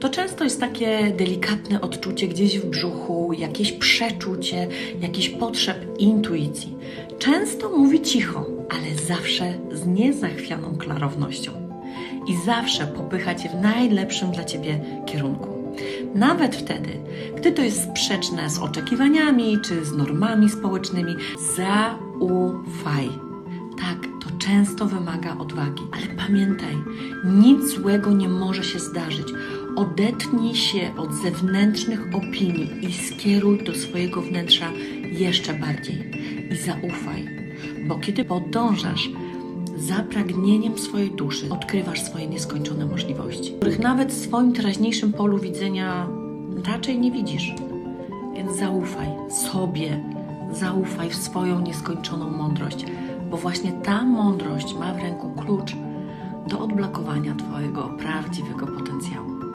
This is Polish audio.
to często jest takie delikatne odczucie gdzieś w brzuchu, jakieś przeczucie, jakiś potrzeb intuicji. Często mówi cicho, ale zawsze z niezachwianą klarownością. I zawsze popycha cię w najlepszym dla ciebie kierunku. Nawet wtedy, gdy to jest sprzeczne z oczekiwaniami czy z normami społecznymi, zaufaj. Tak, to często wymaga odwagi, ale pamiętaj, nic złego nie może się zdarzyć. Odetnij się od zewnętrznych opinii i skieruj do swojego wnętrza jeszcze bardziej. I zaufaj, bo kiedy podążasz za pragnieniem swojej duszy, odkrywasz swoje nieskończone możliwości, których nawet w swoim teraźniejszym polu widzenia raczej nie widzisz. Więc zaufaj sobie, zaufaj w swoją nieskończoną mądrość, bo właśnie ta mądrość ma w ręku klucz do odblokowania Twojego prawdziwego.